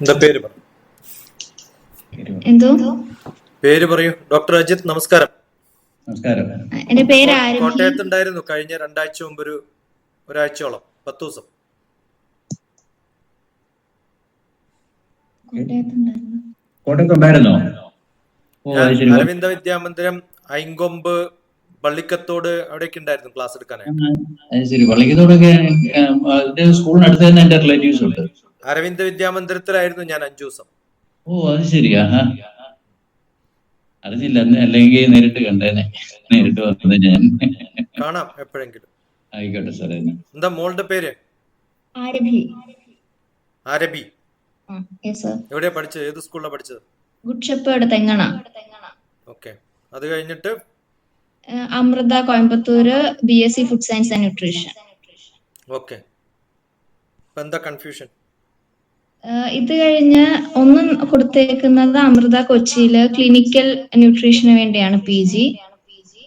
എന്താ പേര് പറ. എന്തോ? പേര് പറയൂ. ഡോക്ടർ അജിത് നമസ്കാരം. നമസ്കാരം. എന്റെ പേര് കോട്ടയത്ത് ഉണ്ടായിരുന്നു കഴിഞ്ഞ രണ്ടാഴ്ച മുമ്പ് ഒരു ഒരാഴ്ചയോളം പത്ത് ദിവസം കോട്ടയത്തുണ്ടായിരുന്നു. കോട്ടയത്തുണ്ടായിരുന്നോ? ഓ ഞാൻ അത് ശരി. അരവിന്ദ വിദ്യാമന്ദിരം ഐങ്കൊമ്പ് പള്ളിക്കത്തോട് അവിടെയൊക്കെ ഉണ്ടായിരുന്നു ക്ലാസ് എടുക്കാനായിട്ട്. അത് ശരി. പള്ളിക്കത്തോടൊക്കെ ഇത് സ്കൂളിനടുത്ത് തന്നെ എന്റെ റിലേറ്റീവ്സ് ഉണ്ട്. അരവിന്ദ വിദ്യാമന്ദിരത്തിലായിരുന്നു ഞാൻ അഞ്ചു ദിവസം. ഓ അത് ശരിയാ അറിഞ്ഞില്ല അല്ലെങ്കിൽ നേരിട്ട് കണ്ടേനെ. നേരിട്ട് വന്നത് ഞാൻ. കാണാം എപ്പോഴെങ്കിലും. ആയിക്കോട്ടെ സാറേ എന്താ മോളുടെ പേര്? ആരബി ആ, yes sir. എവിടെയാ പഠിച്ചത്? ഏത് സ്കൂളിലാണ് പഠിച്ചത്? Good shepherd Thengana. ഓക്കെ. അത് കഴിഞ്ഞിട്ട്? Amrita Coimbatore B S C food science and nutrition. Okay. എന്താ കൺഫ്യൂഷൻ? ഇത് കഴിഞ്ഞ് ഒന്ന് കൊടുത്തേക്കുന്നത് അമൃത കൊച്ചിയിൽ ക്ലിനിക്കൽ ന്യൂട്രീഷന് വേണ്ടിയാണ് പി ജി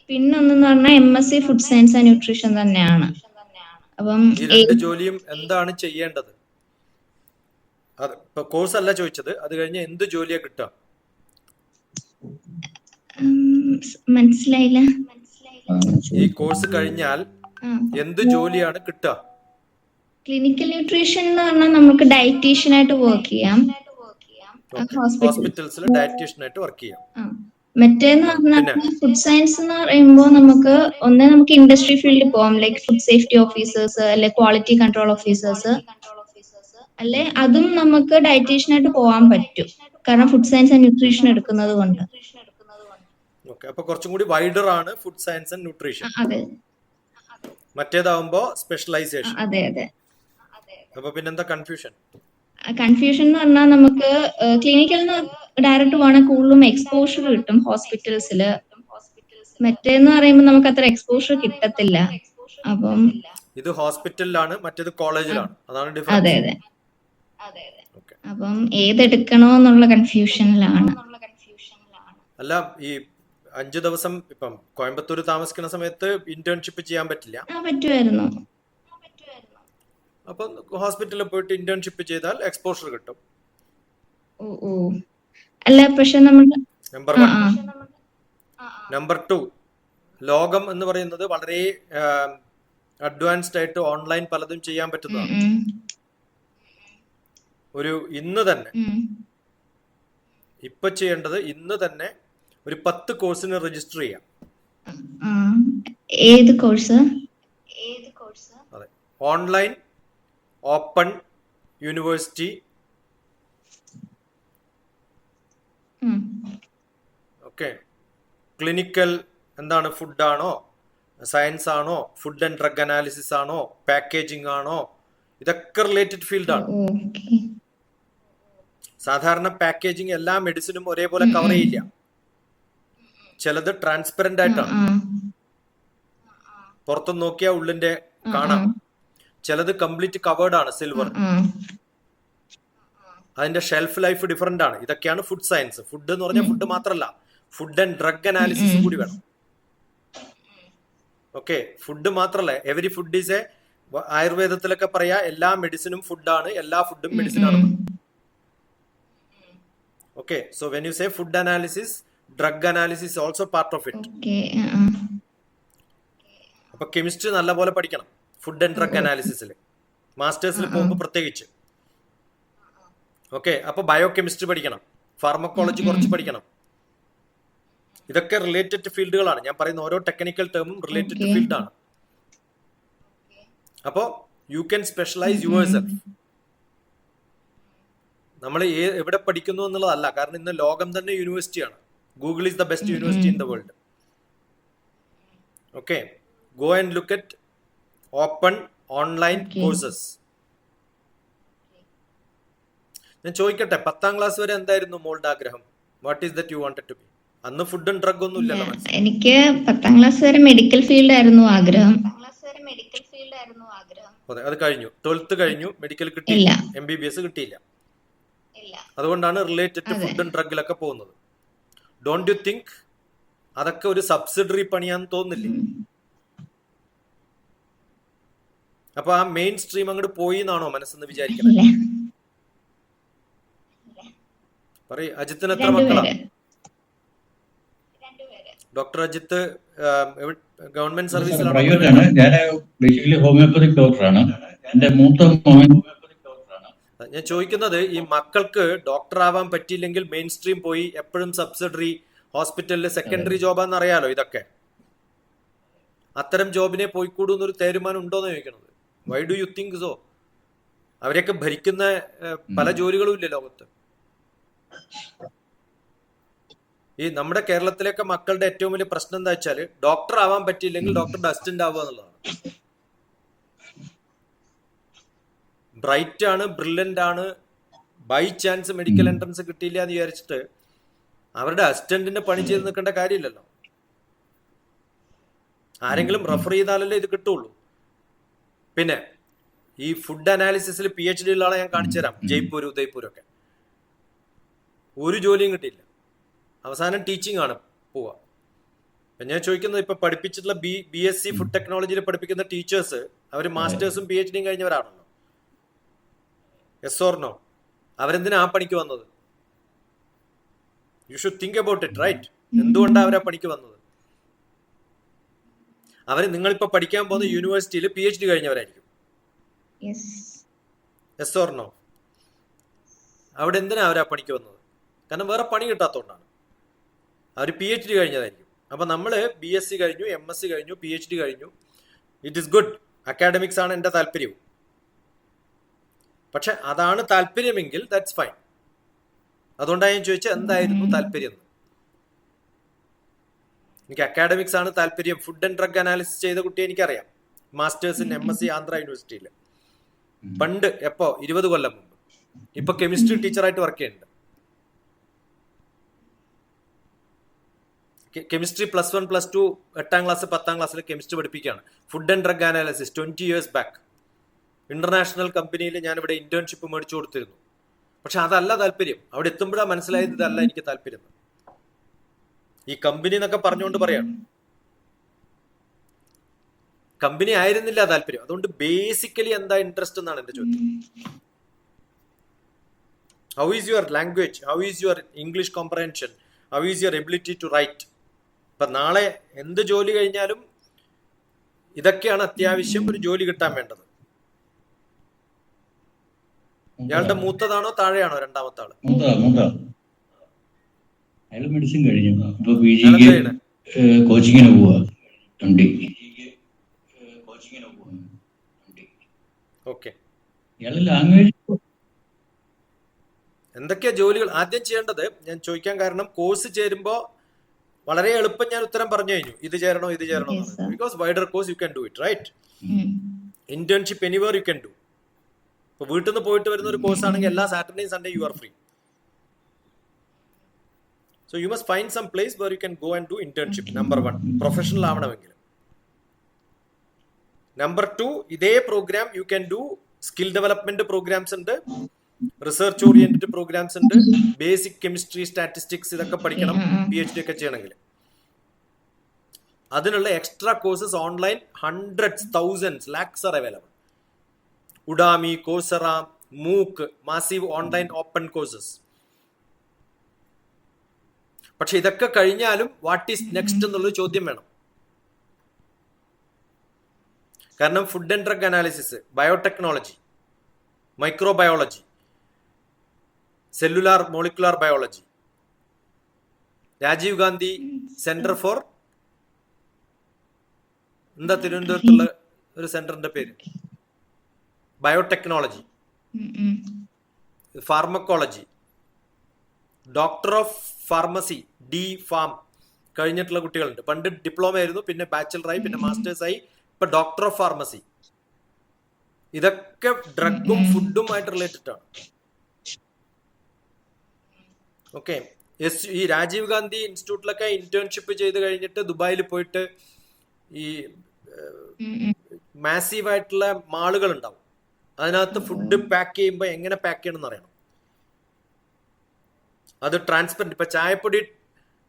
പിന്നൊന്നെന്ന് പറഞ്ഞാൽ M S C food science and nutrition തന്നെയാണ്. അപ്പം ജോലിയും എന്താണ് ചെയ്യേണ്ടത്? കോഴ്സ് അല്ല ചോദിച്ചത്. അത് കഴിഞ്ഞ് എന്ത് ജോലിയാ കിട്ടുക? മനസ്സിലായില്ല. ഈ കോഴ്സ് കഴിഞ്ഞാൽ എന്ത് ജോലിയാണ് കിട്ടുക? ക്ലിനിക്കൽ ന്യൂട്രീഷൻ എന്ന് പറഞ്ഞാൽ നമുക്ക് ഡയറ്റീഷ്യൻ ആയിട്ട് വർക്ക് ചെയ്യാം. ഹോസ്പിറ്റൽസിൽ ഡയറ്റീഷ്യൻ ആയിട്ട് വർക്ക് ചെയ്യാം. മറ്റേന്ന് പറഞ്ഞാൽ ഫുഡ് സയൻസ് എന്ന് പറയുമ്പോൾ നമുക്ക് ഒന്നേ നമുക്ക് ഇൻഡസ്ട്രി ഫീൽഡിൽ പോകാം ലൈക്ക് ഫുഡ് സേഫ്റ്റി ഓഫീസേഴ്സ് അല്ലെ ക്വാളിറ്റി കൺട്രോൾ ഓഫീസേഴ്സ് അല്ലെ അതും നമുക്ക് ഡയറ്റീഷ്യൻ ആയിട്ട് പോകാൻ പറ്റും. കാരണം ഫുഡ് സയൻസ് ആൻഡ് ന്യൂട്രീഷൻ എടുക്കുന്നത് കൊണ്ട്. അപ്പൊ കുറച്ചും കൂടി വൈഡർ ആണ് ഫുഡ് സയൻസ് ആൻഡ് ന്യൂട്രീഷൻ മറ്റേതാവുമ്പോ സ്പെഷ്യലൈസേഷൻ അതെ അതെ. അപ്പൊ പിന്നെന്താ കൺഫ്യൂഷൻ കൺഫ്യൂഷൻ എന്ന് പറഞ്ഞാൽ നമുക്ക് ക്ലിനിക്കിൽ നിന്ന് ഡയറക്റ്റ് പോകണ കൂടുതലും എക്സ്പോഷർ കിട്ടും ഹോസ്പിറ്റൽസിൽ മറ്റേന്ന് പറയുമ്പോൾ നമുക്ക് അത്ര എക്സ്പോഷർ കിട്ടത്തില്ല. അപ്പം ഇത് ഹോസ്പിറ്റലിലാണ് മറ്റേത് കോളേജിലാണ് അതാണ് അതെ അതെ. അപ്പം ഏതെടുക്കണോ എന്നുള്ള കൺഫ്യൂഷനിലാണ് അല്ല ഈ അഞ്ചു ദിവസം ഇപ്പം കോയമ്പത്തൂർ താമസിക്കുന്ന സമയത്ത് ഇന്റേൺഷിപ്പ് ചെയ്യാൻ പറ്റില്ല? പറ്റുമായിരുന്നു അപ്പൊ ഹോസ്പിറ്റലിൽ പോയിട്ട് ഇന്റേൺഷിപ്പ് ചെയ്താൽ എക്സ്പോഷർ കിട്ടും. ഓ ഓ. അല്ല പക്ഷെ നമ്മൾ നമ്പർ നമ്പർ ടു ലോകം എന്ന് പറയുന്നത് വളരെ അഡ്വാൻസ്ഡ് ആയിട്ട് ഓൺലൈൻ പലതും ചെയ്യാൻ പറ്റുന്നതാണ്. ഒരു ഇന്ന് തന്നെ. ഇപ്പൊ ചെയ്യേണ്ടത് ഇന്ന് തന്നെ ഒരു പത്ത് കോഴ്സിന് രജിസ്റ്റർ ചെയ്യാം. ഏത് കോഴ്സ് ഏത് കോഴ്സ് അതെ. Online open university. Okay. Clinical എന്താണ് ഫുഡാണോ? സയൻസ് ആണോ? ഫുഡ് ആൻഡ് ഡ്രഗ് അനാലിസിസ് ആണോ? പാക്കേജിംഗ് ആണോ? ഇതൊക്കെ റിലേറ്റഡ് ഫീൽഡാണ്. ആണ് സാധാരണ പാക്കേജിംഗ് എല്ലാ മെഡിസിനും ഒരേപോലെ കവർ ചെയ്യില്ല. ചിലത് ട്രാൻസ്പെറന്റ് ആയിട്ടാണ്. പുറത്തു നോക്കിയാൽ ഉള്ളിന്റെ കാണാം. ചിലത് കംപ്ലീറ്റ് കവേർഡ് ആണ് സിൽവർ അതിന്റെ ഷെൽഫ് ലൈഫ് ഡിഫറെന്റ് ആണ്. ഇതൊക്കെയാണ് ഫുഡ് സയൻസ് ഫുഡ് എന്ന് പറഞ്ഞാൽ ഫുഡ് മാത്രമല്ല ഫുഡ് ആൻഡ് ഡ്രഗ് അനാലിസിസ് കൂടി വേണം. ഓക്കെ ഫുഡ് മാത്രല്ല. എവരി ഫുഡ് ഈസ് എ ആയുർവേദത്തിലൊക്കെ പറയാ എല്ലാ മെഡിസിനും ഫുഡാണ് എല്ലാ ഫുഡും മെഡിസിൻ ആണ്. Okay so when you say food analysis drug analysis also part of it അപ്പൊ കെമിസ്ട്രി നല്ലപോലെ പഠിക്കണം. ഫുഡ് ആൻഡ് ഡ്രഗ് അനാലിസിസിൽ മാസ്റ്റേഴ്സിൽ പോകുമ്പോൾ പ്രത്യേകിച്ച്. ഓക്കെ അപ്പൊ ബയോ കെമിസ്ട്രി പഠിക്കണം. ഫാർമക്കോളജി കുറച്ച് പഠിക്കണം. ഇതൊക്കെ റിലേറ്റഡ് ഫീൽഡുകളാണ്. ഞാൻ പറയുന്ന ഓരോ ടെക്നിക്കൽ ടേമും റിലേറ്റഡ് ഫീൽഡ് ആണ്. അപ്പോ you can specialise yourself നമ്മൾ എവിടെ പഠിക്കുന്നു എന്നുള്ളതല്ല. കാരണം ഇന്ന് ലോകം തന്നെ യൂണിവേഴ്സിറ്റിയാണ് Google is the best university in the world okay go and look at open online. Courses. ഞാൻ ചോദിക്കട്ടെ പത്താം ക്ലാസ് വരെ എന്തായിരുന്നു മോളുടെ ആഗ്രഹം? What is that you wanted to be അന്ന് ഫുഡും ആൻഡ് ഡ്രഗ് ഒന്നും ഇല്ലല്ലോ എനിക്ക് പത്താം ക്ലാസ് വരെ മെഡിക്കൽ ഫീൽഡ് ആയിരുന്നു ആഗ്രഹം. അതെ അത് കഴിഞ്ഞു. ട്വൽത്ത് കഴിഞ്ഞു. മെഡിക്കൽ കിട്ടിയില്ല എം ബി ബി എസ് കിട്ടിയില്ല. ഇല്ല. അതുകൊണ്ടാണ് റിലേറ്റഡ് ടു. ഫുഡ് ആൻഡ് ഡ്രഗിലൊക്കെ പോകുന്നത്. ഡോണ്ട് യു തിങ്ക് അതൊക്കെ ഒരു സബ്സിഡറി പണിയാന്ന് തോന്നില്ലേ അപ്പൊ ആ മെയിൻ സ്ട്രീം അങ്ങോട്ട് പോയി എന്നാണോ മനസ്സെന്ന് വിചാരിക്കുന്നത് പറയ അജിത്തിന് എത്ര മക്കളാ? ഡോക്ടർ അജിത്ത് ഗവൺമെന്റ് സർവീസിലാണോ പ്രൈവറ്റ് ആണ് ഞാൻ ബേസിക്കലി ഹോമിയോപ്പതിക് ഡോക്ടറാണ് എന്റെ മൂത്ത മോൻ ഞാൻ ചോദിക്കുന്നത് ഈ മക്കൾക്ക് ഡോക്ടർ ആവാൻ പറ്റിയില്ലെങ്കിൽ മെയിൻ സ്ട്രീം പോയി എപ്പോഴും സബ്സിഡറി ഹോസ്പിറ്റലിൽ സെക്കൻഡറി ജോബാന്ന് അറിയാലോ ഇതൊക്കെ. അത്തരം ജോബിനെ പോയിക്കൂടുന്നൊരു തീരുമാനം ഉണ്ടോന്ന് ചോദിക്കണത്? Why do you think so അവരെയൊക്കെ ഭരിക്കുന്ന പല ജോലികളും ഇല്ല ലോകത്ത്? ഈ നമ്മുടെ കേരളത്തിലൊക്കെ മക്കളുടെ ഏറ്റവും വലിയ പ്രശ്നം എന്താ വെച്ചാൽ ഡോക്ടർ ആവാൻ പറ്റിയില്ലെങ്കിൽ ഡോക്ടറുടെ അസിസ്റ്റന്റ് ആവുക എന്നുള്ളതാണ്. ബ്രൈറ്റ് ആണ് ബ്രില്യന്റ് ആണ് ബൈ ചാൻസ് മെഡിക്കൽ എൻട്രൻസ് കിട്ടിയില്ല എന്ന് വിചാരിച്ചിട്ട് അവരുടെ അസിസ്റ്റന്റിന്റെ പണി ചെയ്ത് നിൽക്കേണ്ട കാര്യമില്ലല്ലോ. ആരെങ്കിലും റെഫർ ചെയ്താലല്ലേ ഇത് കിട്ടുള്ളൂ. പിന്നെ ഈ ഫുഡ് അനാലിസിസിൽ പി എച്ച് ഡി ഉള്ള ആളെ ഞാൻ കാണിച്ചു തരാം. ജയ്പൂർ ഉദയ്പൂർ ഒക്കെ ഒരു ജോലിയും കിട്ടിയില്ല. അവസാനം ടീച്ചിങ് ആണ് പോവുക ഞാൻ ചോദിക്കുന്നത് ഇപ്പൊ പഠിപ്പിച്ചിട്ടുള്ള B B S C food ടെക്നോളജിയിൽ പഠിപ്പിക്കുന്ന ടീച്ചേഴ്സ് അവർ മാസ്റ്റേഴ്സും പി എച്ച് ഡിയും കഴിഞ്ഞവരാണല്ലോ. എസ് ഓർണോ അവരെന്തിനാ ആ പണിക്ക് വന്നത്? You should think about it right എന്തുകൊണ്ടാണ് അവരാ പണിക്ക് വന്നത്? അവർ നിങ്ങളിപ്പോ പഠിക്കാൻ പോകുന്ന യൂണിവേഴ്സിറ്റിയിൽ പി എച്ച് ഡി കഴിഞ്ഞവരായിരിക്കും. യെസ് എസ് ഓർണോ അവിടെ എന്തിനാ അവരാ പണിക്ക് വന്നത്? കാരണം വേറെ പണി കിട്ടാത്തതുകൊണ്ടാണ് അവർ പി എച്ച് ഡി കഴിഞ്ഞതായിരിക്കും. അപ്പൊ നമ്മൾ ബി എസ് സി കഴിഞ്ഞു എം എസ് സി കഴിഞ്ഞു പി എച്ച് ഡി കഴിഞ്ഞു. ഇറ്റ് ഇസ് ഗുഡ് അക്കാഡമിക്സ് ആണ് എന്റെ താല്പര്യവും. പക്ഷെ അതാണ് താല്പര്യമെങ്കിൽ ദാറ്റ്സ് ഫൈൻ അതുകൊണ്ടാണ് ഞാൻ ചോദിച്ചത് എന്തായിരുന്നു താല്പര്യം എനിക്ക് അക്കാഡമിക്സ് ആണ് താല്പര്യം. ഫുഡ് ആൻഡ് ഡ്രഗ് അനാലിസിസ് ചെയ്ത കുട്ടിയെ എനിക്കറിയാം. Masters in M S C Andhra university പണ്ട് എപ്പോ? ഇരുപത് കൊല്ലം മുമ്പ്. ഇപ്പൊ കെമിസ്ട്രി ടീച്ചറായിട്ട് വർക്ക് ചെയ്യുന്നുണ്ട്. Chemistry plus one plus two എട്ടാം ക്ലാസ് പത്താം ക്ലാസ്സിൽ കെമിസ്ട്രി പഠിപ്പിക്കുകയാണ്. Food and drug analysis twenty years back international കമ്പനിയിൽ ഞാൻ ഇവിടെ ഇന്റേൺഷിപ്പ് മേടിച്ചു കൊടുത്തിരുന്നു. പക്ഷെ അതല്ല താല്പര്യം. അവിടെ എത്തുമ്പോഴാണ് മനസ്സിലായത് ഇതല്ല എനിക്ക് താല്പര്യം. ഈ കമ്പനി എന്നൊക്കെ പറഞ്ഞുകൊണ്ട് പറയാണ്. കമ്പനി ആയിരുന്നില്ല താല്പര്യം. അതുകൊണ്ട് ബേസിക്കലി എന്താ ഇൻട്രസ്റ്റ് എന്നാണ് എന്റെ ചോദ്യം. How is your language how is your English comprehension how is your ability to write ഇപ്പൊ നാളെ എന്ത് ജോലി കഴിഞ്ഞാലും ഇതൊക്കെയാണ് അത്യാവശ്യം ഒരു ജോലി കിട്ടാൻ വേണ്ടത്. ഇയാളുടെ മൂത്തതാണോ താഴെയാണോ രണ്ടാമത്തെ ആൾ? അയാൾ മെഡിസിൻ കഴിഞ്ഞു. ഇപ്പൊ പി ജി ജിക്ക്? കോച്ചിങ്ങിന് പോവാ. എം ഡി കോച്ചിങ്ങിന് ഇയാൾ ലാംഗ്വേജ് എന്തൊക്കെയാ ജോലികൾ? ആദ്യം ചെയ്യേണ്ടത് ഞാൻ ചോദിക്കാൻ കാരണം കോഴ്സ് ചേരുമ്പോ വളരെ എളുപ്പം ഞാൻ ഉത്തരം പറഞ്ഞു കഴിഞ്ഞു. ഇത് ചേരണോ ഇത് ചേരണോ because wider course you can do it right internship anywhere you can do ഇപ്പൊ വീട്ടിൽ നിന്ന് പോയിട്ട് വരുന്ന ഒരു കോഴ്സ് ആണെങ്കിൽ എല്ലാ സാറ്റർഡേയും Sunday you are free so you must find some place where you can go and do internship number one professional ആവണമെങ്കിൽ number two ഇതേ program you can do skill development programs ഉണ്ട്. റിസർച്ച് ഓറിയന്റഡ് പ്രോഗ്രാംസ് ഉണ്ട്. Basic chemistry statistics ഇതൊക്കെ പഠിക്കണം P H D ഒക്കെ ചെയ്യണമെങ്കിൽ. അതിനുള്ള extra courses online hundreds thousands lakhs are available Udemy Coursera MOOC massive online open courses പക്ഷെ ഇതൊക്കെ കഴിഞ്ഞാലും വാട്ട് ഈസ് നെക്സ്റ്റ് എന്നുള്ള ചോദ്യം വേണം. കാരണം food and drug analysis biotechnology microbiology cellular molecular biology Rajiv Gandhi centre for എന്താ തിരുവനന്തപുരത്തുള്ള ഒരു സെന്ററിന്റെ പേര്? Biotechnology pharmacology doctor of pharmacy D pharm കഴിഞ്ഞിട്ടുള്ള കുട്ടികളുണ്ട്. പണ്ട് ഡിപ്ലോമ ആയിരുന്നു പിന്നെ ബാച്ചിലറായി പിന്നെ മാസ്റ്റേഴ്സായി ഇപ്പൊ ഡോക്ടർ ഓഫ് ഫാർമസി ഇതൊക്കെ ഡ്രഗും ഫുഡും ആയിട്ട് റിലേറ്റഡ് ആണ്. ഓക്കെ എസ് ഈ രാജീവ് ഗാന്ധി ഇൻസ്റ്റിറ്റ്യൂട്ടിലൊക്കെ ഇന്റേൺഷിപ്പ് ചെയ്ത് കഴിഞ്ഞിട്ട് ദുബായിൽ പോയിട്ട് ഈ മാസീവ് ആയിട്ടുള്ള മാളുകൾ ഉണ്ടാവും അതിനകത്ത് ഫുഡ് പാക്ക് ചെയ്യുമ്പോൾ എങ്ങനെ പാക്ക് ചെയ്യണം എന്ന് അറിയണം? അത് ട്രാൻസ്പെറന്റ് ഇപ്പൊ ചായപ്പൊടി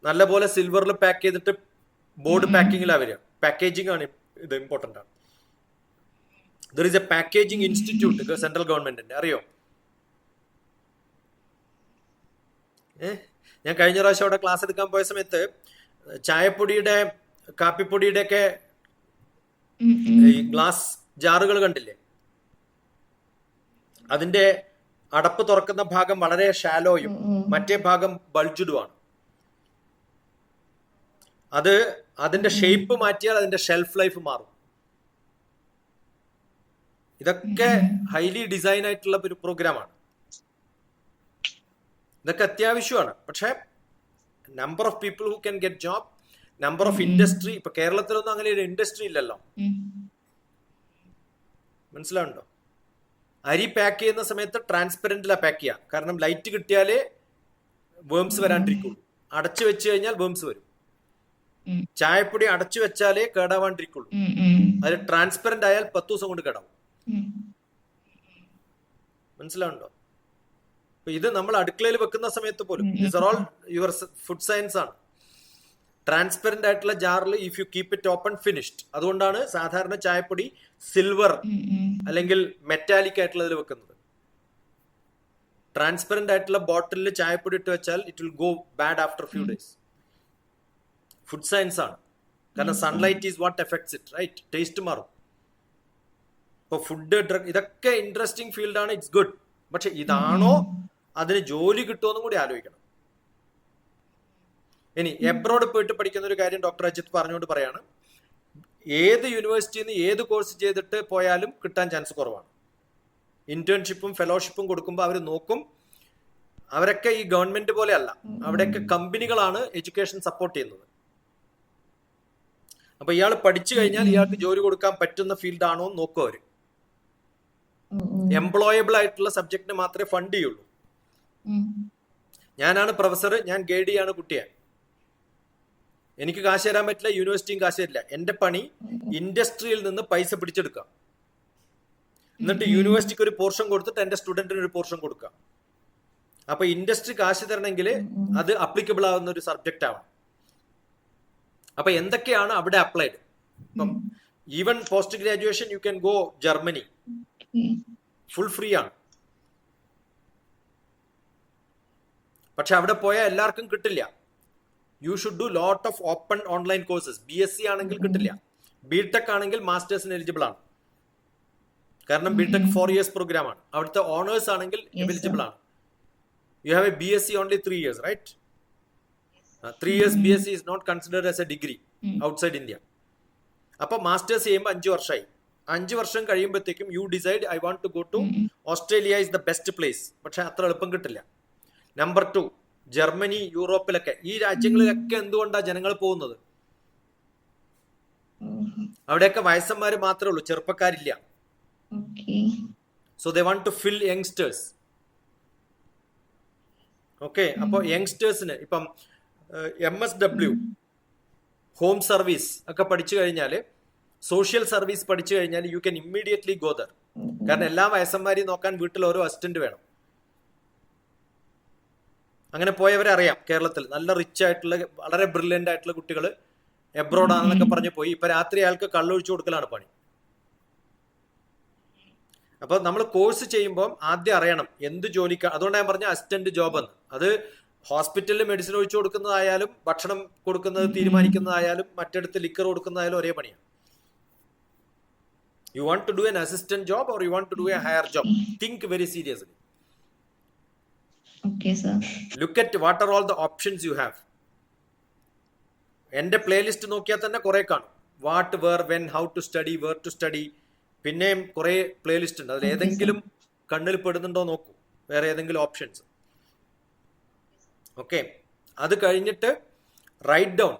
നല്ലപോലെ സിൽവറിൽ പാക്ക് ചെയ്തിട്ട് ബോർഡ് പാക്കിങ്ങിലാണ് വരിക. പാക്കേജിംഗ് ആണ് ഇത് ഇമ്പോർട്ടന്റ് ആണ് there is a packaging institute central ഗവൺമെന്റിന്റെ അറിയോ? ഏഹ് ഞാൻ കഴിഞ്ഞ പ്രാവശ്യം അവിടെ ക്ലാസ് എടുക്കാൻ പോയ സമയത്ത് ചായപ്പൊടിയുടെ കാപ്പിപ്പൊടിയുടെ ഒക്കെ ഗ്ലാസ് ജാറുകൾ കണ്ടില്ലേ? അതിന്റെ അടപ്പ് തുറക്കുന്ന ഭാഗം വളരെ ഷാലോയും. മറ്റേ ഭാഗം ബൾജുഡുമാണ്. അത് അതിന്റെ ഷേപ്പ് മാറ്റിയാൽ അതിന്റെ ഷെൽഫ് ലൈഫ് മാറും. ഇതൊക്കെ ഹൈലി ഡിസൈൻ ആയിട്ടുള്ള ഒരു പ്രോഗ്രാമാണ് ഇതൊക്കെ അത്യാവശ്യമാണ്. പക്ഷെ number of people who can get job number of industry ഇപ്പൊ കേരളത്തിലൊന്നും അങ്ങനെ ഒരു ഇൻഡസ്ട്രി ഇല്ലല്ലോ. മനസ്സിലാവുണ്ടോ അരി പാക്ക് ചെയ്യുന്ന സമയത്ത് ട്രാൻസ്പെറന്റിലാണ് പാക്ക് ചെയ്യുക. കാരണം ലൈറ്റ് കിട്ടിയാലേ വേംസ് വരാണ്ടിരിക്കുള്ളൂ. അടച്ചു വെച്ച് കഴിഞ്ഞാൽ വേംസ് വരും. ചായപ്പൊടി അടച്ചു വെച്ചാലേ കേടാവാണ്ടിരിക്കുള്ളൂ. അത്. അതിൽ ട്രാൻസ്പെറന്റ് ആയാൽ പത്ത് ദിവസം കൊണ്ട് കേടാവും. മനസ്സിലാവുണ്ടോ ഇത് നമ്മൾ അടുക്കളയിൽ വെക്കുന്ന സമയത്ത് പോലും. This are all your food science ആണ്. ട്രാൻസ്പെറന്റ് ആയിട്ടുള്ള ജാറിൽ if you keep it open finished അതുകൊണ്ടാണ് സാധാരണ ചായപ്പൊടി സിൽവർ. അല്ലെങ്കിൽ മെറ്റാലിക് ആയിട്ടുള്ളതിൽ വെക്കുന്നത്. ട്രാൻസ്പെറന്റ് ആയിട്ടുള്ള ബോട്ടിലിൽ ചായപ്പൊടി ഇട്ട് വെച്ചാൽ it will go bad after few days food science ആണ്. കാരണം sunlight is what effects it right taste മാറും. ഇപ്പൊ ഫുഡ് ഡ്രഗ് ഇതൊക്കെ ഇൻട്രസ്റ്റിംഗ് ഫീൽഡാണ് ഇറ്റ്സ് ഗുഡ് പക്ഷെ ഇതാണോ അതിന് ജോലി കിട്ടുമെന്നും കൂടി ആലോചിക്കണം. ഇനി എബ്രോഡ് പോയിട്ട് പഠിക്കുന്ന ഒരു കാര്യം ഡോക്ടർ അജിത് പറഞ്ഞുകൊണ്ട് പറയാണ്. ഏത് യൂണിവേഴ്സിറ്റിയിൽ നിന്ന് ഏത് കോഴ്സ് ചെയ്തിട്ട് പോയാലും കിട്ടാൻ ചാൻസ് കുറവാണ്. ഇന്റേൺഷിപ്പും ഫെലോഷിപ്പും കൊടുക്കുമ്പോൾ അവർ നോക്കും. അവരൊക്കെ ഈ ഗവൺമെന്റ് പോലെ അല്ല. അവിടെയൊക്കെ കമ്പനികളാണ് എഡ്യൂക്കേഷൻ സപ്പോർട്ട് ചെയ്യുന്നത്. അപ്പൊ ഇയാൾ പഠിച്ചു കഴിഞ്ഞാൽ ഇയാൾക്ക് ജോലി കൊടുക്കാൻ പറ്റുന്ന ഫീൽഡ് ആണോ എന്ന് നോക്കും അവർ. എംപ്ലോയബിൾ ആയിട്ടുള്ള സബ്ജക്റ്റിന് മാത്രമേ ഫണ്ട് ചെയ്യുള്ളൂ. ഞാനാണ് പ്രൊഫസർ ഞാൻ ഗൈഡ് ആണ് കുട്ടിയെ. എനിക്ക് കാശ് തരാൻ പറ്റില്ല യൂണിവേഴ്സിറ്റിയും കാശ് തരില്ല. എന്റെ പണി ഇൻഡസ്ട്രിയിൽ നിന്ന് പൈസ പിടിച്ചെടുക്കാം എന്നിട്ട് യൂണിവേഴ്സിറ്റിക്ക് ഒരു പോർഷൻ കൊടുത്തിട്ട് എന്റെ സ്റ്റുഡന്റിന് ഒരു പോർഷൻ കൊടുക്കാം അപ്പൊ ഇൻഡസ്ട്രി കാശ് തരണമെങ്കിൽ അത് അപ്ലിക്കബിൾ ആവുന്ന ഒരു സബ്ജക്റ്റ് ആവണം. അപ്പൊ എന്തൊക്കെയാണ് അവിടെ അപ്ലൈഡ് ഇപ്പം even post graduation you can go Germany full free ആണ്. പക്ഷെ അവിടെ പോയാൽ എല്ലാവർക്കും കിട്ടില്ല. You should do lot of open online courses B S C ആണെങ്കിൽ കിട്ടില്ല. ബി ടെക് ആണെങ്കിൽ മാസ്റ്റേഴ്സിന് എലിജിബിൾ ആണ്. കാരണം B tech four years program ആണ്. അവിടുത്തെ ഓണേഴ്സ് ആണെങ്കിൽ എലിജിബിൾ ആണ്. You have a B S C only three years right three years B S C is not considered as a degree. Outside India അപ്പൊ masters ചെയ്യുമ്പോൾ അഞ്ച് വർഷമായി അഞ്ച് വർഷം കഴിയുമ്പോഴത്തേക്കും you decide I want to go to Australia is the best place പക്ഷെ അത്ര എളുപ്പം കിട്ടില്ല. നമ്പർ ടു ജർമ്മനി യൂറോപ്പിലൊക്കെ. ഈ രാജ്യങ്ങളിലൊക്കെ എന്തുകൊണ്ടാണ് ജനങ്ങൾ പോകുന്നത്? അവിടെയൊക്കെ വയസ്സന്മാര് മാത്രമേ ഉള്ളൂ ചെറുപ്പക്കാരില്ല. So they want to fill youngsters okay അപ്പോൾ യങ്സ്റ്റേഴ്സിന് ഇപ്പം M S W home service ഒക്കെ പഠിച്ചു കഴിഞ്ഞാൽ സോഷ്യൽ സർവീസ് പഠിച്ചു കഴിഞ്ഞാൽ you can immediately go there കാരണം എല്ലാ വയസ്സന്മാരെയും നോക്കാൻ വീട്ടിൽ ഓരോ അസിസ്റ്റന്റ് വേണം. അങ്ങനെ പോയവരെ അറിയാം കേരളത്തിൽ. നല്ല റിച്ച് ആയിട്ടുള്ള വളരെ ബ്രില്യന്റ് ആയിട്ടുള്ള കുട്ടികൾ എബ്രോഡ് ആണെന്നൊക്കെ പറഞ്ഞ് പോയി. ഇപ്പൊ രാത്രി അയാൾക്ക് കള്ളൊഴിച്ചു കൊടുക്കലാണ് പണി. അപ്പൊ നമ്മൾ കോഴ്സ് ചെയ്യുമ്പോൾ ആദ്യം അറിയണം എന്ത് ജോലിക്ക് അതുകൊണ്ട് ഞാൻ പറഞ്ഞ അസിസ്റ്റന്റ് ജോബ് എന്ന്. അത് ഹോസ്പിറ്റലിൽ മെഡിസിൻ ഒഴിച്ചു കൊടുക്കുന്നതായാലും ഭക്ഷണം കൊടുക്കുന്നത് തീരുമാനിക്കുന്നതായാലും മറ്റെടുത്ത് ലിക്കർ കൊടുക്കുന്നതായാലും ഒരേ പണിയാണ് you want to do an assistant job or you want to do a higher job think very seriously okay sir look at what are all the options you have എന്റെ playlist നോക്കിയാൽ തന്നെ കുറെ കാണും. What where when how to study where to study പിന്നെയും കുറെ playlist ഉണ്ട്. അതിൽ ഏതെങ്കിലും കണ്ണിൽ പെടുന്നുണ്ടോ നോക്കൂ. വേറെ ഏതെങ്കിലും ഓപ്ഷൻസ് ഓക്കെ അത് കഴിഞ്ഞിട്ട് write down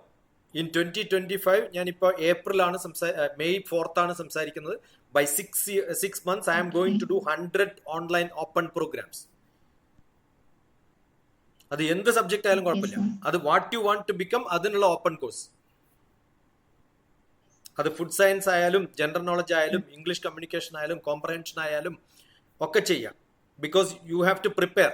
in twenty twenty five ഞാനിപ്പോൾ ഏപ്രിലാണ് സംസാ മെയ് ഫോർത്താണ് സംസാരിക്കുന്നത്. By six six months I am going to do hundred online open programs അത് എന്ത് സബ്ജക്റ്റ് ആയാലും കുഴപ്പമില്ല. അത് what you want to become അതിനുള്ള ഓപ്പൺ കോഴ്സ് അത് ഫുഡ് സയൻസ് ആയാലും ജനറൽ നോളജ് ആയാലും ഇംഗ്ലീഷ് കമ്മ്യൂണിക്കേഷൻ ആയാലും കോംപ്രഹെൻഷൻ ആയാലും ഒക്കെ ചെയ്യാം. Because you have to prepare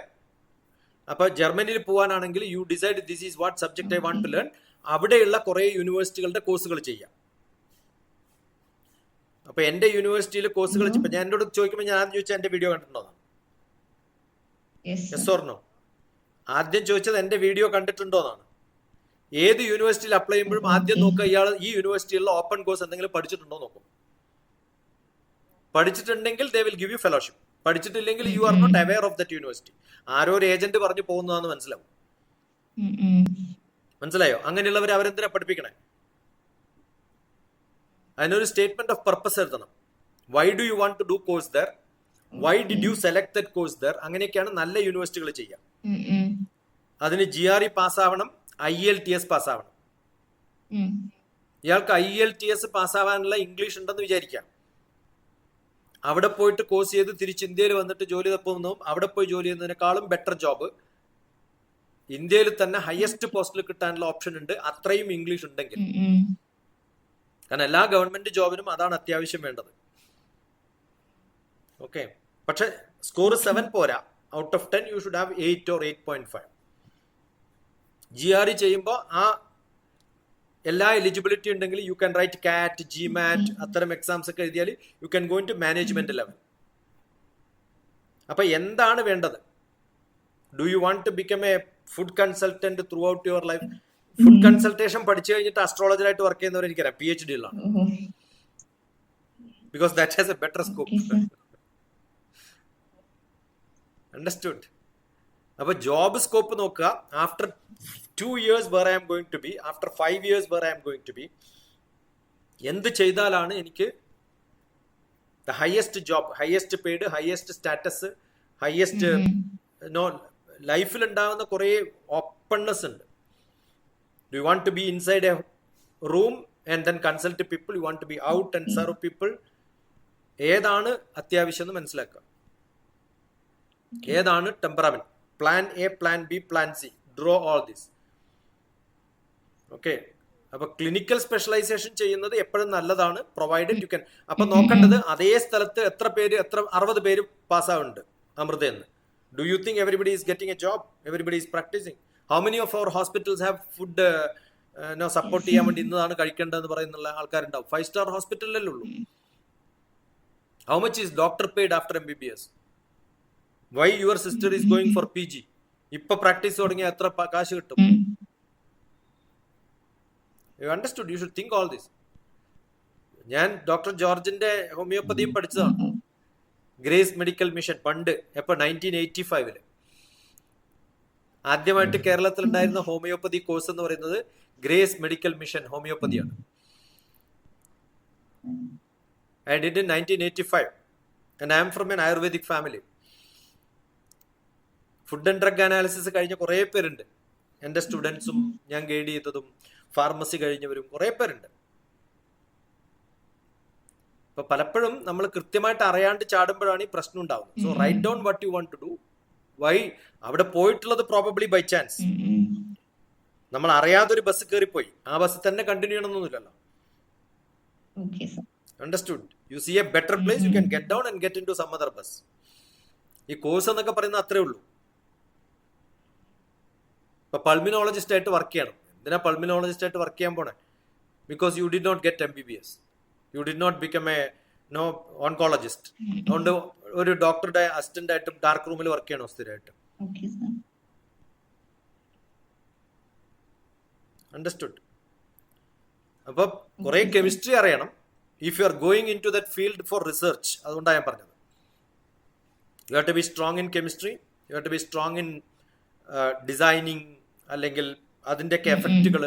അപ്പൊ ജർമ്മനിയിൽ പോകാനാണെങ്കിൽ you decide this is what subject I want to learn അവിടെയുള്ള കുറെ യൂണിവേഴ്സിറ്റികളുടെ കോഴ്സുകൾ ചെയ്യാം. അപ്പൊ എന്റെ യൂണിവേഴ്സിറ്റിയിൽ കോഴ്സുകൾ ഞാൻ എന്നോട് ചോദിക്കുമ്പോൾ ഞാൻ ചോദിച്ചാൽ എന്റെ വീഡിയോ കണ്ടിട്ടുണ്ടോ? എസ് ഓർണോ ആദ്യം ചോദിച്ചത് എന്റെ വീഡിയോ കണ്ടിട്ടുണ്ടോ എന്നാണ് ഏത് യൂണിവേഴ്സിറ്റിയിൽ അപ്ലൈ ചെയ്യുമ്പോഴും ആദ്യം നോക്കുക ഇയാൾ ഈ യൂണിവേഴ്സിറ്റിയിലുള്ള ഓപ്പൺ കോഴ്സ് എന്തെങ്കിലും പഠിച്ചിട്ടുണ്ടോ നോക്കും. പഠിച്ചിട്ടുണ്ടെങ്കിൽ they will give you fellowship പഠിച്ചിട്ടില്ലെങ്കിൽ you are not aware of that university ആരോ ഒരു ഏജന്റ് പറഞ്ഞു പോകുന്നതാന്ന് മനസ്സിലാവും. മനസ്സിലായോ? അങ്ങനെയുള്ളവർ അവരെന്തിനാ പഠിപ്പിക്കണേ? അതിനൊരു സ്റ്റേറ്റ്മെന്റ് ഓഫ് പർപ്പസ് എഴുതണം. Why do you want to do course there why did you select that course there അങ്ങനെയൊക്കെയാണ് നല്ല യൂണിവേഴ്സിറ്റികൾ ചെയ്യുക. അതിന് ജി ആർ ഇ പാസ്സാവണം ഐ എൽ ടി എസ് പാസ്സാവണം. ഇയാൾക്ക് ഐ എൽ ടി എസ് പാസ്സാവാനുള്ള ഇംഗ്ലീഷ് ഉണ്ടെന്ന് വിചാരിക്കാം. അവിടെ പോയിട്ട് കോഴ്സ് ചെയ്ത് തിരിച്ച് ഇന്ത്യയിൽ വന്നിട്ട് ജോലി തപ്പുന്നതും അവിടെ പോയി ജോലി ചെയ്യുന്നതിനേക്കാളും ബെറ്റർ ജോബ് ഇന്ത്യയിൽ തന്നെ ഹയസ്റ്റ് പോസ്റ്റിൽ കിട്ടാനുള്ള ഓപ്ഷൻ ഉണ്ട്. അത്രയും ഇംഗ്ലീഷ് ഉണ്ടെങ്കിൽ. കാരണം എല്ലാ ഗവൺമെന്റ് ജോബിനും അതാണ് അത്യാവശ്യം വേണ്ടത്. ഓക്കെ പക്ഷെ സ്കോർ സെവൻ പോരാ. Out of ten you should have eight or eight point five G R E ചെയ്യുമ്പോൾ ആ എല്ലാ എലിജിബിലിറ്റി ഉണ്ടെങ്കിൽ you can write CAT GMAT അത്തരം എക്സാംസ് ഒക്കെ എഴുതിയാൽ you can go in to management level അപ്പൊ എന്താണ് വേണ്ടത്? Do you want to become a food consultant throughout your life food consultation പഠിച്ചു കഴിഞ്ഞിട്ട് അസ്ട്രോളജറായിട്ട് വർക്ക് ചെയ്യുന്നവർ എനിക്കറിയാം. P H D because that has a better scope. Understood അപ്പൊ job scope നോക്കുക. After two years where I am going to be after five years where I am going to be എന്ത് ചെയ്താലാണ് എനിക്ക് the highest job highest paid highest status highest. No ലൈഫിൽ ഉണ്ടാകുന്ന കുറേ openness ഉണ്ട്. You want to be inside a room and then consult people you want to be out and serve people ഏതാണ് അത്യാവശ്യം എന്ന് മനസ്സിലാക്കുക. ഏതാണ് temperament plan A plan B plan C draw all this okay അപ്പൊ clinical specialisation ചെയ്യുന്നത് എപ്പോഴും നല്ലതാണ്. Provided you can അപ്പൊ നോക്കേണ്ടത് അതേ സ്ഥലത്ത് എത്ര പേര് എത്ര അറുപത് പേര് പാസ്സാവുന്നുണ്ട് എന്ന് do you think everybody is getting a job everybody is practising how many of our hospitals have food no support ചെയ്യാൻ വേണ്ടി ഇന്നതാണ് കഴിക്കേണ്ടതെന്ന് പറയുന്ന ആൾക്കാരുണ്ടാവും. ഫൈവ് സ്റ്റാർ ഹോസ്പിറ്റലിലല്ലേ ഉള്ളൂ. How much is doctor paid after M B B S why your sister is going for P G ഇപ്പൊ practice തുടങ്ങിയ എത്ര കാശ് കിട്ടും. You understood you should think all this ഞാൻ ഡോക്ടർ ജോർജിന്റെ ഹോമിയോപ്പതിയും പഠിച്ചതാണ്. ഗ്രേസ് മെഡിക്കൽ മിഷൻ പണ്ട് എപ്പോ? നയന്റീൻ എയ്റ്റി ഫൈവിൽ ആദ്യമായിട്ട് കേരളത്തിൽ ഉണ്ടായിരുന്ന ഹോമിയോപ്പതി കോഴ്സ് എന്ന് പറയുന്നത് Grace medical mission ഹോമിയോപ്പതിയാണ് I did in nineteen eighty five and I am from an ayurvedic family food and drug analysis കഴിഞ്ഞ കുറേ പേരുണ്ട്. എന്റെ സ്റ്റുഡൻസും ഞാൻ ഗൈഡ് ചെയ്തതും ഫാർമസി കഴിഞ്ഞവരും കുറേ പേരുണ്ട്. അപ്പൊ പലപ്പോഴും നമ്മൾ കൃത്യമായിട്ട് അറിയാണ്ട് ചാടുമ്പോഴാണ് ഈ പ്രശ്നം ഉണ്ടാവുന്നത്. So write down what you want to do why അവിടെ പോയിട്ടുള്ളത് പ്രോബബ്ലി ബൈ ചാൻസ്. നമ്മൾ അറിയാതെ ഒരു ബസ് കയറിപ്പോയി ആ ബസ് തന്നെ continue ചെയ്യണമെന്നൊന്നുമില്ലല്ലോ. Understood you see a better place you can get down and get into some other bus ഈ course എന്നൊക്കെ പറയുന്നത് അത്രേ ഉള്ളൂ. ഇപ്പൊ പൾമിനോളജിസ്റ്റ് ആയിട്ട് വർക്ക് ചെയ്യണം. എന്തിനാ പൾമിനോളജിസ്റ്റ് ആയിട്ട് വർക്ക് ചെയ്യാൻ പോണേ? Because you did not get M B B S you did not become a no oncologist അതുകൊണ്ട് ഒരു ഡോക്ടറുടെ അസിസ്റ്റന്റ് ആയിട്ട് ഡാർക്ക് റൂമിൽ വർക്ക് ചെയ്യണോ സ്ഥിരമായിട്ട്. അണ്ടർസ്റ്റുഡ് അപ്പൊ കുറെ കെമിസ്ട്രി അറിയണം. If you are going into that field for research അതുകൊണ്ടാണ് ഞാൻ പറഞ്ഞത്. You have to be strong in chemistry you have to be strong in designing അല്ലെങ്കിൽ അതിന്റെയൊക്കെ എഫക്റ്റുകൾ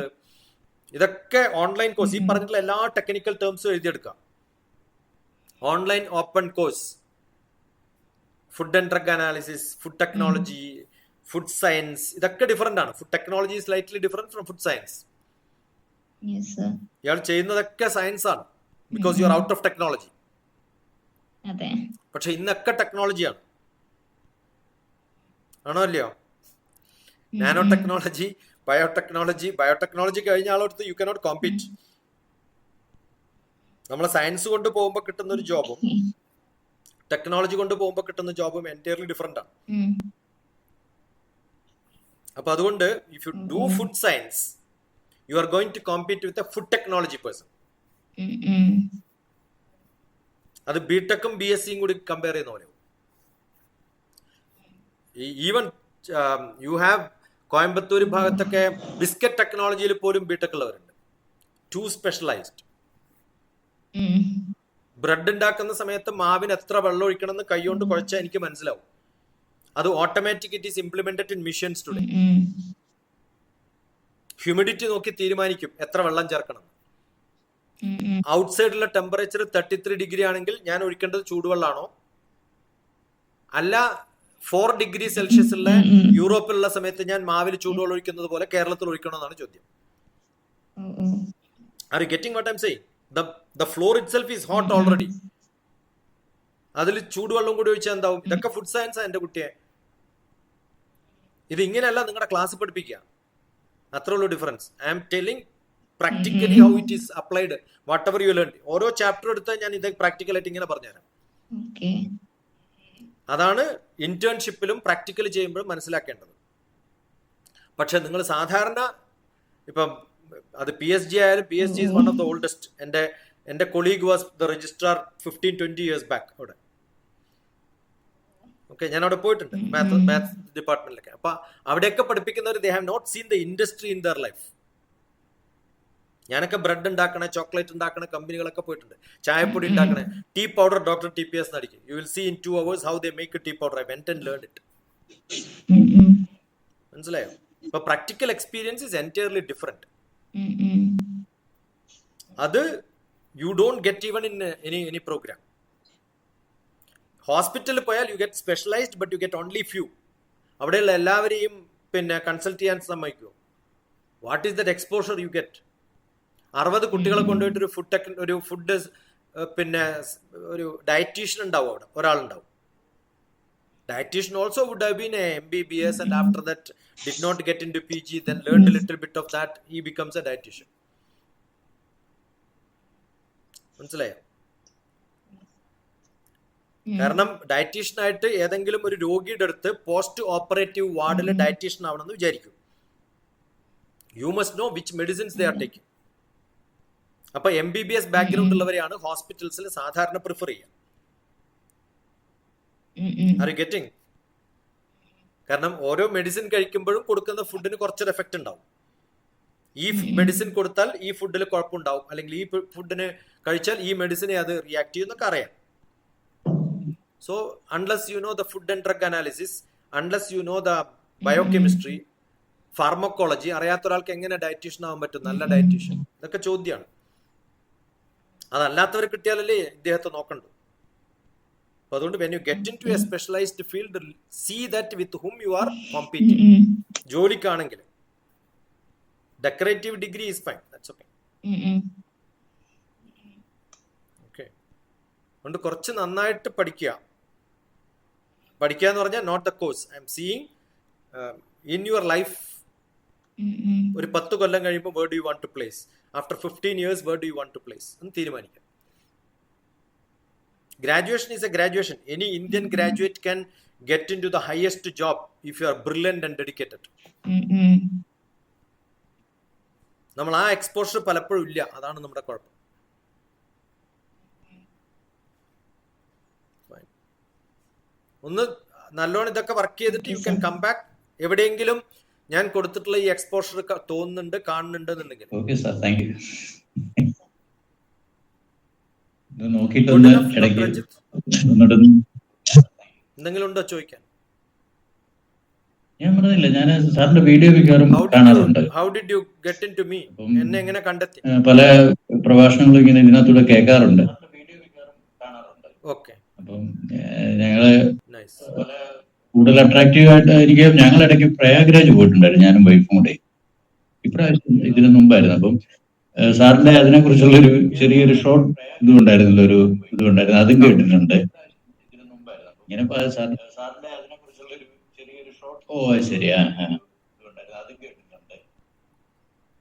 ഇതൊക്കെ ഓൺലൈൻ കോഴ്സ് ഈ പറഞ്ഞിട്ടുള്ള എല്ലാ ടെക്നിക്കൽ ടേംസും എഴുതിയെടുക്കാം. Online open course food and drug analysis food technology food science ഇതൊക്കെ ഡിഫറെന്റ് ആണ്. Food technology slightly different from food science. ഇയാൾ ചെയ്യുന്നതൊക്കെ സയൻസ് ആണ്. Because you are out of technology പക്ഷെ ഇന്നൊക്കെ ടെക്നോളജിയാണ് ആണോ. അല്ലയോ നാനോ ടെക്നോളജി ബയോടെക്നോളജി ബയോടെക്നോളജി കഴിഞ്ഞ ആളെടുത്ത് യു കനോട്ട് കോമ്പീറ്റ് നമ്മളെ സയൻസ് കൊണ്ട് പോകുമ്പോൾ കിട്ടുന്ന ഒരു ജോബും ടെക്നോളജി കൊണ്ട് പോകുമ്പോൾ കിട്ടുന്ന ജോബും എന്റയർലി ഡിഫറെന്റ് ആണ്. അപ്പൊ അതുകൊണ്ട് if you do food science you are going to compete with a food technology person. അത് ബിടെക്കും ബി എസ് സിയും കൂടി കമ്പയർ ചെയ്യുന്ന പോലെ ഈവൻ യു ഹാവ് കോയമ്പത്തൂർ ഭാഗത്തൊക്കെ ബിസ്ക്കറ്റ് ടെക്നോളജിയിൽ പോലും ബിടെക് ഉള്ളവരുണ്ട്. To specialised. ബ്രെഡ് ഉണ്ടാക്കുന്ന സമയത്ത് മാവിന് എത്ര വെള്ളം ഒഴിക്കണം എന്ന് കൈകൊണ്ട് കുഴച്ചാൽ എനിക്ക് മനസ്സിലാവും. അത് automatic it is implemented in machines today humidity നോക്കി തീരുമാനിക്കും എത്ര വെള്ളം ചേർക്കണം. ഔട്ട്സൈഡിലെ ടെമ്പറേച്ചർ തേർട്ടി ത്രീ ഡിഗ്രി ആണെങ്കിൽ ഞാൻ ഒഴിക്കേണ്ടത് ചൂടുവെള്ളമാണോ അല്ല ഫോർ ഡിഗ്രി സെൽഷ്യസ് ഉള്ള ഉം, ഉം. യൂറോപ്പിലുള്ള സമയത്ത് ഞാൻ മാവിൽ ചൂടുവെള്ളം ഒഴിക്കുന്നത് പോലെ കേരളത്തിൽ ഒഴിക്കണമെന്നാണ് ചോദ്യം. Are you getting what I'm say the the floor itself is hot already അതിൽ ചൂടുവെള്ളം കൂടി ഒഴിച്ചാൽ എന്താവും? ഇതൊക്കെ ഫുഡ് സയൻസ് എന്റെ കുട്ടിയെ. ഇത് ഇങ്ങനെയല്ല നിങ്ങളുടെ ക്ലാസ് പഠിപ്പിക്കുക അത്ര ഉള്ളൂ difference I am telling practically how it is applied whatever you learn ഓരോ ചാപ്റ്റർ എടുത്താൽ ഞാൻ ഇത് പ്രാക്ടിക്കലായിട്ട് ഇങ്ങനെ പറഞ്ഞുതരാം. അതാണ് ഇന്റേൺഷിപ്പിലും പ്രാക്ടിക്കൽ ചെയ്യുമ്പോഴും മനസ്സിലാക്കേണ്ടത്. പക്ഷെ നിങ്ങൾ സാധാരണ ഇപ്പം അത് പി എസ് ജി ആയാലും P S G is one of the oldest എന്റെ എന്റെ colleague was the registrar fifteen twenty years back അവിടെ. ഓക്കെ ഞാൻ അവിടെ പോയിട്ടുണ്ട് മാത്സ് മാത്സ് ഡിപ്പാർട്ട്മെന്റിലൊക്കെ അപ്പൊ അവിടെയൊക്കെ പഠിപ്പിക്കുന്നവർ they have not seen the industry in their life ഞാനൊക്കെ ബ്രെഡ് ഉണ്ടാക്കണ ചോക്ലേറ്റ് ഉണ്ടാക്കണ കമ്പനികളൊക്കെ പോയിട്ടുണ്ട്. ചായപ്പൊടി ഉണ്ടാക്കണ. Tea powder doctor T P S നടിക്കും. You will see in two hours how they make tea powder I went and learn it. മനസ്സിലായോ? ഇപ്പൊ practical experience is entirely different. അത് you don't get even in any any program ഹോസ്പിറ്റലിൽ പോയാൽ you get specialised but you get only few അവിടെയുള്ള എല്ലാവരെയും പിന്നെ consult ചെയ്യാൻ സമ്മതിക്കുമോ what is that exposure you get അറുപത് കുട്ടികളെ കൊണ്ടുപോയിട്ട് ഒരു ഫുഡ് ടെക് ഒരു ഫുഡ് പിന്നെ ഒരു ഡയറ്റീഷ്യൻ ഉണ്ടാവും അവിടെ ഒരാളുണ്ടാവും. Dietician also would have been M B B S and after that did not get into P G then learn little bit of that ഈ ബിക്കംസ് എ ഡയറ്റീഷ്യൻ മനസ്സിലായോ? കാരണം dietitian ആയിട്ട് ഏതെങ്കിലും ഒരു രോഗിയുടെ അടുത്ത് പോസ്റ്റ് ഓപ്പറേറ്റീവ് വാർഡിൽ ഡയറ്റീഷ്യൻ ആവണമെന്ന് വിചാരിക്കും. You must know which medicines they are taking അപ്പൊ M B B S background ഉള്ളവരെയാണ് ഹോസ്പിറ്റൽസിൽ സാധാരണ പ്രിഫർ ചെയ്യുക. ആർ യു ഗെറ്റിംഗ് കാരണം ഓരോ മെഡിസിൻ കഴിക്കുമ്പോഴും കൊടുക്കുന്ന ഫുഡിന് കുറച്ചൊരു എഫക്റ്റ് ഉണ്ടാവും. ഈ മെഡിസിൻ കൊടുത്താൽ ഈ ഫുഡിൽ കുഴപ്പമുണ്ടാവും. അല്ലെങ്കിൽ ഈ ഫുഡിന് കഴിച്ചാൽ ഈ മെഡിസിനെ അത് റിയാക്ട് ചെയ്യുന്നൊക്കെ അറിയാം. So unless you know the food and drug analysis unless you know the biochemistry pharmacology അറിയാത്ത ഒരാൾക്ക് എങ്ങനെ ഡയറ്റീഷ്യൻ ആവാൻ പറ്റും? നല്ല ഡയറ്റീഷ്യൻ ഇതൊക്കെ ചോദ്യമാണ് അതല്ലാത്തവർ കിട്ടിയാലല്ലേ ഇദ്ദേഹത്തെ നോക്കണ്ടു അപ്പൊ അതുകൊണ്ട് when you get into a specialised field see that with whom you are. Competing. ജോലിക്കാണെങ്കിൽ decorative degree is fine that's okay. Okay അതുകൊണ്ട് കുറച്ച് നന്നായിട്ട് പഠിക്കുക പഠിക്കുക എന്ന് പറഞ്ഞാൽ not the course I am seeing in your life. ഒരു പത്ത് കൊല്ലം കഴിയുമ്പോൾ where'd you want to place after fifteen years where do you want to place എന്ന് തീരുമാനിക്കാം. Graduation is a graduation any Indian graduate can get into the highest job if you are brilliant and dedicated. നമ്മൾ ആ exposure പലപ്പോഴും ഇല്ല. അതാണ് നമ്മുടെ കുഴപ്പം. ഒന്ന് നല്ലോണം ഇതൊക്കെ വർക്ക് ചെയ്തിട്ട് യു ക്യാൻ കം ബാക്ക് എവിടെയെങ്കിലും ഞാൻ കൊടുത്തിട്ടുള്ള ഈ എക്സ്പോഷർ തോന്നുന്നുണ്ട് കാണുന്നുണ്ട് എന്നുണ്ടെങ്കിൽ ഓക്കെ സാർ താങ്ക് യു എന്തെങ്കിലും ഉണ്ടോ ചോദിക്കാൻ? ഞാൻ പറഞ്ഞില്ല ഞാൻ സാറിന്റെ വീഡിയോ മിക്കവാറും കാണാറുണ്ട്. How did you get into me എന്നെ എങ്ങനെ കണ്ടെത്തി? പല പ്രഭാഷണങ്ങളും ഇങ്ങനെ ഇതിനകത്തൂടെ കേൾക്കാറുണ്ട്. ഓക്കെ അപ്പം ഞങ്ങൾ കൂടുതൽ അട്രാക്റ്റീവ് ആയിട്ടായിരിക്കും. ഞങ്ങൾ ഇടയ്ക്ക് പ്രയാഗ്രാജ് പോയിട്ടുണ്ടായിരുന്നു ഞാനും വൈഫും കൂടെ. ഇപ്രാവശ്യം ഇതിനു മുമ്പായിരുന്നു. അപ്പം സാറിന്റെ അതിനെ കുറിച്ചുള്ളൊരു ചെറിയൊരു ഷോർട്ട് ഇതുണ്ടായിരുന്നില്ല ഒരു ഇതുണ്ടായിരുന്നു. അതും കേട്ടിട്ടുണ്ട്. ഇങ്ങനെ സാറിന്റെ അതിനെ കുറിച്ചുള്ളൊരു ചെറിയൊരു ഷോർട്ട് ഓ ശരി. ആ. അതും കേട്ടിട്ടുണ്ട്.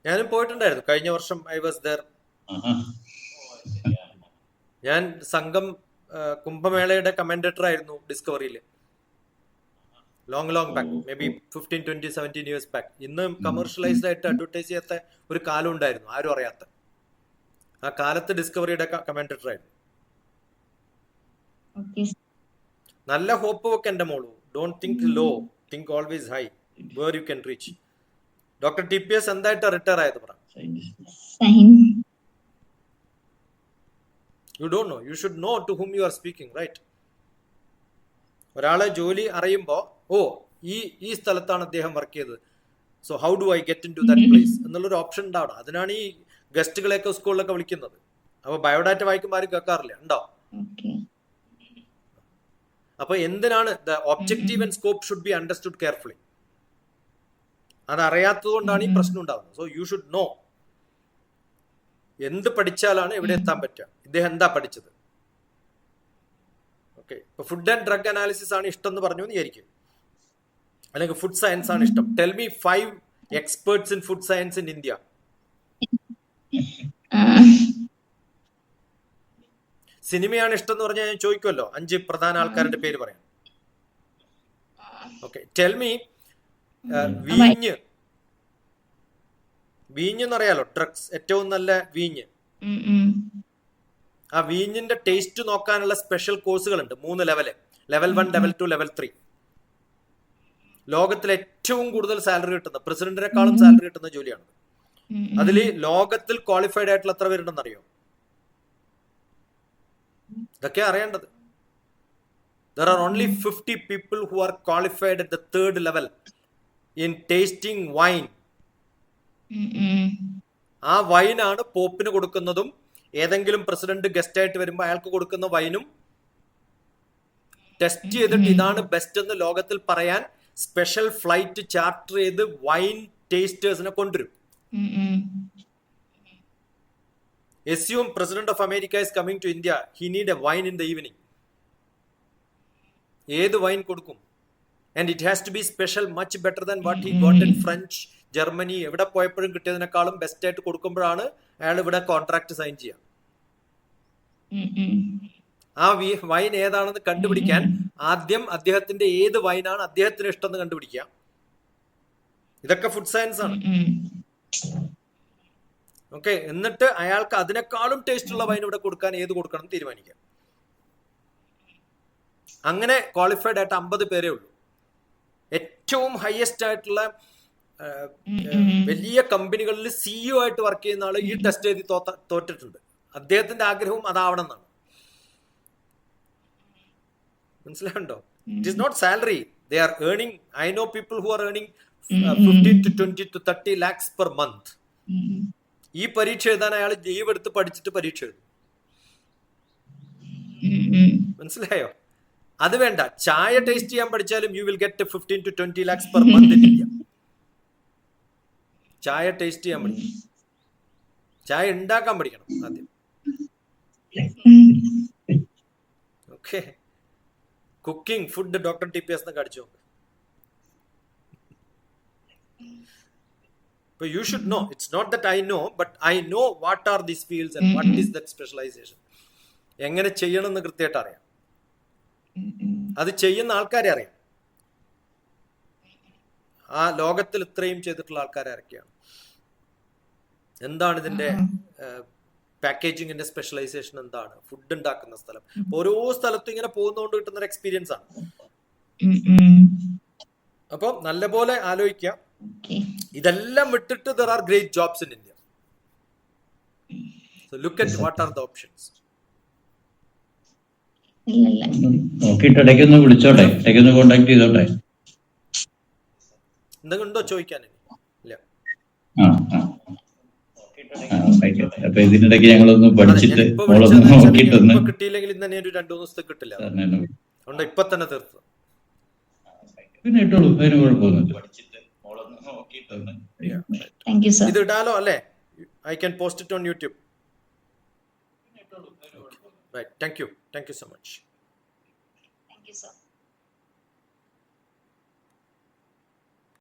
ഞാനും പോയിട്ടുണ്ടായിരുന്നു. കഴിഞ്ഞ വർഷം ഐ വാസ് ദർ ഞാൻ സംഘം കുംഭമേളയുടെ കമന്റേറ്റർ ആയിരുന്നു ഡിസ്കവറിയിൽ long long back may be fifteen twenty seventeen years back ഇന്ന് കമേഴ്ഷ്യലൈസ്ഡ് ആയിട്ട് അഡ്വർടൈസ് ചെയ്യാത്ത ഒരു കാലം ഉണ്ടായിരുന്നു. ആരും അറിയാത്ത. ആ കാലത്ത് ഡിസ്കവറിയുടെ കമന്റേറ്റർ ആയിരുന്നു. നല്ല ഹോപ്പ് ഒക്കെ എന്റെ മോളു. Don't think low think always high where you can reach doctor T P S എന്തായിട്ട് റിട്ടയർ ആയത് പറ? You don't know you should know to whom you are speaking right ഒരാളെ ജോലി അറിയുമ്പോൾ ഓ ഈ ഈ സ്ഥലത്താണ് അദ്ദേഹം വർക്ക് ചെയ്തത്. So how do I get into that place എന്നുള്ളൊരു ഓപ്ഷൻ ഉണ്ടാവണം. അതിനാണ് ഈ ഗസ്റ്റുകളെയൊക്കെ സ്കൂളിലൊക്കെ വിളിക്കുന്നത്. അപ്പൊ ബയോഡാറ്റ വായിക്കുമ്പോൾ ആരും കേൾക്കാറില്ല? ഉണ്ടോ? അപ്പൊ എന്തിനാണ് the objective and scope should be understood carefully അത് അറിയാത്തത് കൊണ്ടാണ് ഈ പ്രശ്നം ഉണ്ടാകുന്നത് സോ യു ഷുഡ് നോ എന്ത് പഠിച്ചാലാണ് ഇവിടെ എത്താൻ പറ്റുക? ഇദ്ദേഹം എന്താ പഠിച്ചത്? ഓക്കെ ഇപ്പൊ ഫുഡ് ആൻഡ് ഡ്രഗ് അനാലിസിസ് ആണ് ഇഷ്ടം എന്ന് പറഞ്ഞു എന്ന് വിചാരിക്കും. അല്ലെങ്കിൽ ഫുഡ് സയൻസ് ആണ് ഇഷ്ടം. Tell me five experts in food science in India സിനിമയാണ് ഇഷ്ടം എന്ന് പറഞ്ഞാൽ ഞാൻ ചോദിക്കുമല്ലോ അഞ്ച് പ്രധാന ആൾക്കാരുടെ പേര് പറയാം ഓക്കെ ടെൽ മീ വീഞ്ഞ് വീഞ്ഞ്. എന്നറിയാലോ ഡ്രഗ്സ് ഏറ്റവും നല്ല വീഞ്ഞ്. ആ വീഞ്ഞിന്റെ ടേസ്റ്റ് നോക്കാനുള്ള സ്പെഷ്യൽ കോഴ്സുകളുണ്ട് മൂന്ന് level level one level two level three ലോകത്തിൽ ഏറ്റവും കൂടുതൽ സാലറി കിട്ടുന്ന പ്രസിഡന്റിനെക്കാളും സാലറി കിട്ടുന്ന ജോലിയാണ്. അതിൽ ലോകത്തിൽ ക്വാളിഫൈഡ് ആയിട്ടുള്ള എത്ര പേരുണ്ടെന്ന് അറിയോ ഇതൊക്കെ അറിയേണ്ടത് there are only fifty people who are qualified at the third level in tasting wine ആ വൈനാണ് പോപ്പിന് കൊടുക്കുന്നതും ഏതെങ്കിലും പ്രസിഡന്റ് ഗസ്റ്റ് ആയിട്ട് വരുമ്പോൾ അയാൾക്ക് കൊടുക്കുന്ന വൈനും ടെസ്റ്റ് ചെയ്തിട്ട് ഇതാണ് ബെസ്റ്റ് എന്ന് ലോകത്തിൽ പറയാൻ സ്പെഷ്യൽ ഫ്ലൈറ്റ് ചാർട്ടർ ചെയ്ത് വൈൻ ടേസ്റ്റേഴ്സിനെ കൊണ്ടുവരും. Assume president of America is coming to India he need a wine in the evening ഏത് വൈൻ കൊടുക്കും? And it has to be special much better than what he got in French Germany എവിടെ പോയപ്പോഴും കിട്ടിയതിനേക്കാളും best ആയിട്ട് കൊടുക്കുമ്പോഴാണ് അയാൾ ഇവിടെ contract sign ചെയ്യുക. ആ wine ഏതാണെന്ന് കണ്ടുപിടിക്കാൻ ആദ്യം അദ്ദേഹത്തിന്റെ ഏത് വൈനാണ് അദ്ദേഹത്തിന് ഇഷ്ടം എന്ന് കണ്ടുപിടിക്കുക. ഇതൊക്കെ ഫുഡ് സയൻസ് ആണ്. ഓക്കെ എന്നിട്ട് അയാൾക്ക് അതിനേക്കാളും ടേസ്റ്റ് ഉള്ള വൈൻ ഇവിടെ കൊടുക്കാൻ ഏത് കൊടുക്കണം തീരുമാനിക്കാം. അങ്ങനെ ക്വാളിഫൈഡ് ആയിട്ട് അമ്പത് പേരേ ഉള്ളൂ. ഏറ്റവും ഹയസ്റ്റ് ആയിട്ടുള്ള വലിയ കമ്പനികളിൽ സിഇഒ ആയിട്ട് വർക്ക് ചെയ്യുന്ന ആൾ ഈ ടെസ്റ്റ് എഴുതി തോറ്റിട്ടുണ്ട്. അദ്ദേഹത്തിന്റെ ആഗ്രഹവും അതാവണം എന്നാണ് മനസ്സിലാവുണ്ടോ it is not salary they are earning I know people who are earning fifteen to twenty to thirty lakhs per month ഈ പരീക്ഷ എഴുതാൻ അയാൾ ലീവ് എടുത്ത് പഠിച്ചിട്ട് പരീക്ഷ എഴുതും. മനസ്സിലായോ? അത് വേണ്ട. ചായ ടേസ്റ്റ് ചെയ്യാൻ പഠിച്ചാലും you will get fifteen to twenty lakhs per month in India ചായ ടേസ്റ്റ് ചെയ്യാൻ പഠിക്കണം ചായ ഉണ്ടാക്കാൻ പഠിക്കണം ആദ്യം. Okay cooking food doctor T P S എന്നൊക്കെ അടിച്ചു you should know it's not that I know but I know what are these fields and what is that specialisation എങ്ങനെ ചെയ്യണം എന്ന് കൃത്യമായിട്ട് അറിയാം. അത് ചെയ്യുന്ന ആൾക്കാരെ അറിയാം. ആ ലോകത്തിൽ ഇത്രയും ചെയ്തിട്ടുള്ള ആൾക്കാരെ ആരൊക്കെയാണ്? എന്താണ് ഇതിന്റെ പാക്കേജിങ്ങിന്റെ സ്പെഷ്യലൈസേഷൻ എന്താണ്? ഫുഡ് ഉണ്ടാക്കുന്ന സ്ഥലം. ഓരോ സ്ഥലത്തും ഇങ്ങനെ പോകുന്നതുകൊണ്ട് കിട്ടുന്ന ഒരു എക്സ്പീരിയൻസ് ആണ്. അപ്പൊ നല്ലപോലെ ആലോചിക്കാം ഇതെല്ലാം വിട്ടിട്ട് there are great jobs in India look at what are the options വിളിച്ചോട്ടെ. Contact ചെയ്തോട്ടെ. എന്തെങ്കിലും ഉണ്ടോ ചോദിക്കാൻ? ഇല്ല. ആ. അപ്പൊ ഇതിനിടയ്ക്ക് ഞങ്ങളൊന്ന് പഠിച്ചിട്ട് നോക്കിയിട്ടൊന്ന് കിട്ടിയില്ലെങ്കിൽ ഇന്ന് തന്നെ ഒരു രണ്ടു ദിവസത്തെ കിട്ടില്ല. അതുകൊണ്ട് ഇപ്പൊ തന്നെ തീർത്തു. പിന്നെ ഇട്ടോളൂ. അതിന് കുഴപ്പമൊന്നുമില്ല. ഇത് ഇടാലോ അല്ലേ? I can post it on YouTube right thank you thank you so much thank you sir